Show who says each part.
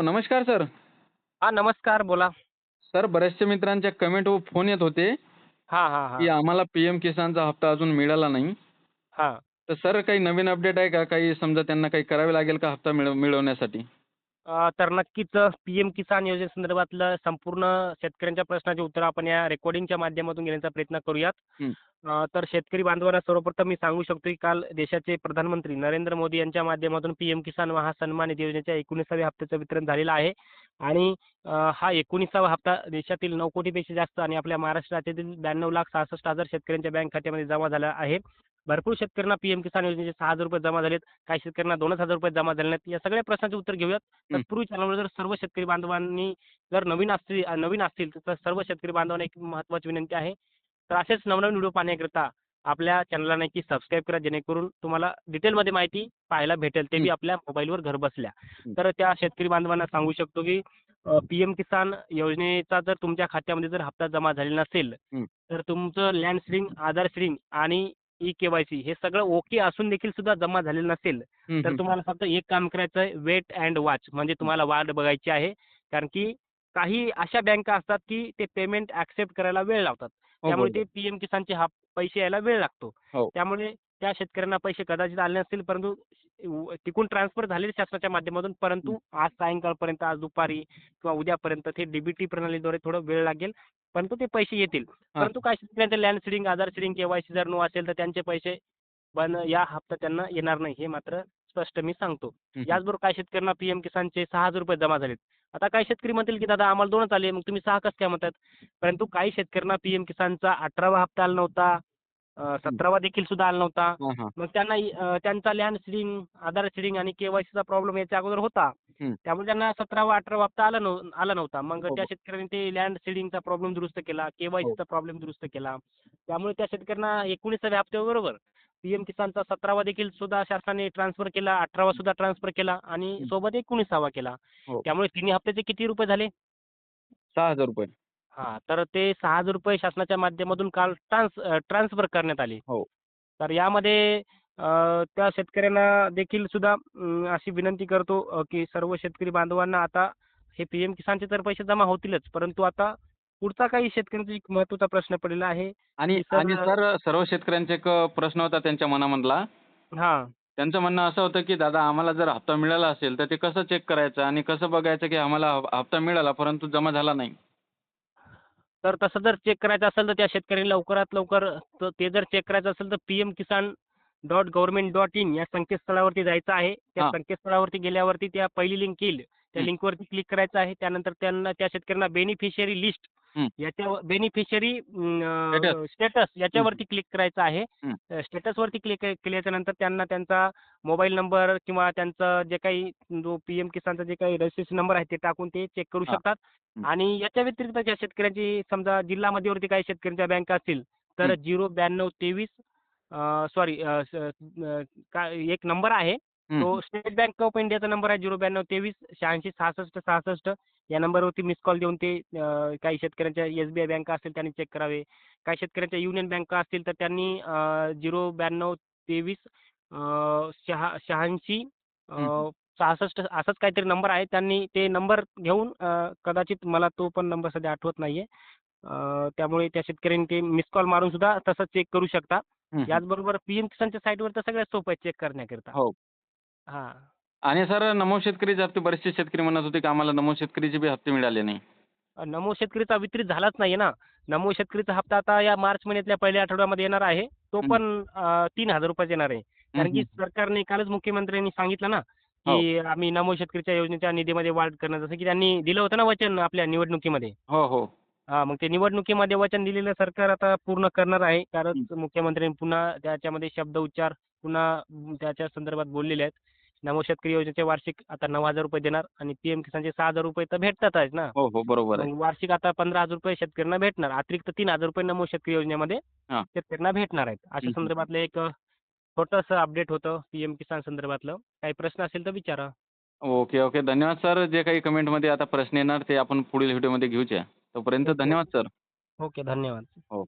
Speaker 1: Hello नमस्कार sir.
Speaker 2: हा नमस्कार बोला.
Speaker 1: सर बऱ्याचशा मित्रांच्या कमेंट व फोन येत होते
Speaker 2: हा हा
Speaker 1: की
Speaker 2: हा
Speaker 1: आम्हाला पी एम किसानचा हप्ता अजून मिळाला नाही.
Speaker 2: हा.
Speaker 1: तर सर काही नवीन अपडेट आहे का? काही समजा त्यांना काही करावे लागेल का हप्ता मिळव मिळवण्यासाठी?
Speaker 2: तर नक्कीच पी एम किसान योजनेसंदर्भातलं संपूर्ण शेतकऱ्यांच्या प्रश्नाचे उत्तर आपण या रेकॉर्डिंगच्या माध्यमातून घेण्याचा प्रयत्न करूयात. तर शेतकरी बांधवांना सर्वप्रथम मी सांगू शकतो की काल देशाचे प्रधानमंत्री नरेंद्र मोदी यांच्या माध्यमातून पी एम किसान महासन्मान निधी योजनेच्या एकोणीसाव्या हप्त्याचं वितरण झालेलं आहे. आणि हा एकोणीसावा हप्ता देशातील नऊ कोटीपेक्षा जास्त आणि आपल्या महाराष्ट्र राज्यातील ब्याण्णव लाख सहासष्ट हजार शेतकऱ्यांच्या बँक खात्यामध्ये जमा झाला आहे. भरपूर शेतकऱ्यांना पीएम किसान योजनेचे सहा हजार रुपये जमा झालेत काही शेतकऱ्यांना दोनच हजार रुपये जमा झाले नाहीत या सगळ्या प्रश्नाचे उत्तर घेऊयात. तत्पूर्वी चॅनलवर जर सर्व शेतकरी बांधवांनी जर नवीन असतील नवीन असतील तर सर्व शेतकरी बांधवांना एक महत्त्वाची विनंती आहे तर असेच नवनवीन व्हिडिओ पाहण्याकरिता आपल्या चॅनलला नक्की सबस्क्राईब करा जेणेकरून तुम्हाला डिटेलमध्ये माहिती पाहायला भेटेल ते बी. आपल्या मोबाईलवर घर बसल्या. तर त्या शेतकरी बांधवांना सांगू शकतो की पीएम किसान योजनेचा जर तुमच्या खात्यामध्ये जर हप्ता जमा झालेला नसेल. तर तुमचं लँड सीडिंग आधार सीडिंग आणि ई केवायसी हे सगळं ओके असून देखील सुद्धा जमा झालेलं नसेल
Speaker 1: हं,
Speaker 2: तर
Speaker 1: हं.
Speaker 2: तुम्हाला फक्त एक काम करायचं आहे वेट अँड वॉच म्हणजे तुम्हाला वाट बघायची आहे कारण की काही अशा बँका असतात की ते पेमेंट ऍक्सेप्ट करायला वेळ लावतात
Speaker 1: हो,
Speaker 2: त्यामुळे
Speaker 1: बरोबर.
Speaker 2: ते पीएम किसानचे हा पैसे यायला वेळ लागतो
Speaker 1: हो.
Speaker 2: त्यामुळे त्या शेतकऱ्यांना पैसे कदाचित आले नसतील परंतु तिकडून ट्रान्सफर झालेले शासनाच्या माध्यमातून परंतु आज सायंकाळपर्यंत आज दुपारी किंवा उद्यापर्यंत ते डीबीटी प्रणालीद्वारे थोडं वेळ लागेल परंतु ते पैसे येतील. परंतु काही शेतकऱ्यांचे land seeding Aadhaar seeding KYC जर नो असेल तर त्यांचे पैसे पण या हप्ता त्यांना येणार नाही हे मात्र स्पष्ट मी सांगतो. याचबरोबर काही शेतकऱ्यांना पीएम किसानचे सहा हजार रुपये जमा झालेत आता काही शेतकरी म्हणतील की दादा आम्हाला दोनच आले मग तुम्ही सहा कसं काय म्हणतात परंतु काही शेतकऱ्यांना पीएम किसानचा अठरावा हप्ता आला नव्हता सतरावा देखील सुद्धा आला नव्हता
Speaker 1: हां, हां.
Speaker 2: मग त्यांना त्यांचा लँड सीडिंग आधार सीडिंग आणि केवायसीचा प्रॉब्लेम याच्या अगोदर होता
Speaker 1: हं.
Speaker 2: त्यामुळे त्यांना सतरावा अठरावा हप्ता आला नव्ह आला नव्हता मग
Speaker 1: हो,
Speaker 2: त्या
Speaker 1: हो.
Speaker 2: शेतकऱ्यांनी ते लँड सीडिंगचा प्रॉब्लेम दुरुस्त केला केवायसीचा प्रॉब्लेम दुरुस्त केला त्यामुळे त्या शेतकऱ्यांना एकोणीसाव्या हप्त्याबरोबर पीएम किसानचा सतरावा देखील सुद्धा शासनाने ट्रान्सफर केला अठरावा सुद्धा ट्रान्सफर केला आणि
Speaker 1: हं.
Speaker 2: सोबत एकोणीसावा केला
Speaker 1: हो.
Speaker 2: त्यामुळे तिन्ही हप्त्याचे किती रुपये झाले
Speaker 1: सहा हजार रुपये
Speaker 2: हा तर ते सहा हजार रुपये शासनाच्या माध्यमातून काल ट्रान्स ट्रान्सफर करण्यात आले.
Speaker 1: हो.
Speaker 2: तर यामध्ये अ, त्या शेतकऱ्यांना देखील सुद्धा अशी विनंती करतो अ, की सर्व शेतकरी बांधवांना आता हे पीएम किसानचे तर पैसे जमा होतीलच परंतु आता पुढचा काही शेतकऱ्यांचा एक महत्त्वाचा प्रश्न पडलेला आहे
Speaker 1: आणि
Speaker 2: की सर-
Speaker 1: आणि सर सर्व शेतकऱ्यांचा एक प्रश्न होता त्यांच्या मनामधला.
Speaker 2: हा.
Speaker 1: त्यांचं म्हणणं असं होतं की दादा आम्हाला जर हप्ता मिळाला असेल तर ते कसं चेक करायचं आणि कसं बघायचं की आम्हाला हप- हप्ता मिळाला परंतु जमा झाला नाही?
Speaker 2: तर तसं जर चेक करायचं असेल तर त्या शेतकऱ्यांनी लवकरात लवकर त- ते जर चेक करायचं असेल तर PM Kisan dot government dot in या संकेतस्थळावरती जायचं आहे त्या. संकेतस्थळावरती गेल्यावरती त्या पहिली लिंक येईल त्या. लिंकवरती क्लिक करायचं आहे त्यानंतर त्यांना त्या शेतकऱ्यांना beneficiary list beneficiary
Speaker 1: Status.
Speaker 2: Status याच्यावरती क्लिक करायचं आहे
Speaker 1: हं.
Speaker 2: स्टेटसवरती क्लिक केल्याच्यानंतर त्यांना त्यांचा मोबाईल नंबर किंवा त्यांचं जे काही जो पीएम किसानचा जे काही रजिस्ट्रेशन नंबर आहे ते टाकून ते चेक करू. शकतात. आणि याच्या व्यतिरिक्त ज्या शेतकऱ्यांची समजा जिल्हा मध्यवर्ती काही शेतकऱ्यांच्या बँका असतील तर. झिरो ब्याण्णव तेवीस सॉरी एक नंबर आहे. तो स्टेट बँक ऑफ इंडियाचा नंबर आहे झिरो ब्याण्णव तेवीस शहाऐंशी सहासष्ट सहासष्ट. या नंबरवरती मिस कॉल देऊन ते काही शेतकऱ्यांच्या एस बी आय बँका असतील त्यांनी चेक करावे. काही शेतकऱ्यांच्या युनियन बँका असतील तर त्यांनी झिरो ब्याण्णव तेवीस शहा शहाऐंशी
Speaker 1: हं.
Speaker 2: सहासष्ट असंच काहीतरी नंबर आहे. त्यांनी ते नंबर घेऊन कदाचित मला तो पण नंबर सध्या आठवत नाहीये. त्यामुळे त्या शेतकऱ्यांनी ते मिस कॉल मारून सुद्धा तसं चेक करू शकता.
Speaker 1: हं, हं.
Speaker 2: याचबरोबर पीएम किसानच्या साईटवर तर सगळ्यात सोपं आहे चेक करण्याकरिता.
Speaker 1: हो.
Speaker 2: हा
Speaker 1: आणि सर नमो शेतकरीचे हप्ते बरेचसे शेतकरी म्हणत होते की आम्हाला नमो शेतकरीचे बी हप्ते मिळाले नाही.
Speaker 2: नमो शेतकरीचा वितरित झालाच नाही ना. नमो शेतकरीचा हप्ता आता या मार्च महिन्यातल्या पहिल्या आठवड्यामध्ये येणार आहे. तो
Speaker 1: हं.
Speaker 2: पण तीन हजार रुपयाचा येणार आहे. कारण की
Speaker 1: हं,
Speaker 2: सरकारने कालच मुख्यमंत्र्यांनी सांगितलं ना की आम्ही नमो शेतकरीच्या योजनेच्या निधीमध्ये वाढ करणं जसं की त्यांनी दिलं होतं ना वचन आपल्या निवडणुकीमध्ये.
Speaker 1: हो हो.
Speaker 2: हा मग ते निवडणुकीमध्ये वचन दिलेलं सरकार आता पूर्ण करणार आहे. कारण मुख्यमंत्र्यांनी पुन्हा त्याच्यामध्ये शब्द उच्चार पुन्हा त्याच्या संदर्भात बोललेले आहेत. नमो शेतकरी योजनेचे वार्षिक आता नऊ हजार रुपये देणार आणि पीएम किसानचे सहा हजार रुपये तर भेटतातच ना.
Speaker 1: हो हो बरोबर आहे.
Speaker 2: मग वार्षिक आता पंधरा हजार रुपये शेतकऱ्यांना भेटणार. अतिरिक्त तीन हजार रुपये नमो शेतकरी योजनेमध्ये
Speaker 1: हा.
Speaker 2: शेतकऱ्यांना भेटणार आहेत. अशा. संदर्भातलं एक छोटंसं अपडेट होतं पीएम किसान संदर्भातलं. काही प्रश्न असेल तर विचारा.
Speaker 1: Okay okay. धन्यवाद सर. जे काही कमेंटमध्ये आता प्रश्न येणार ते आपण पुढील व्हिडिओमध्ये घेऊच्या. तोपर्यंत. धन्यवाद सर.
Speaker 2: ओके धन्यवाद.
Speaker 1: हो.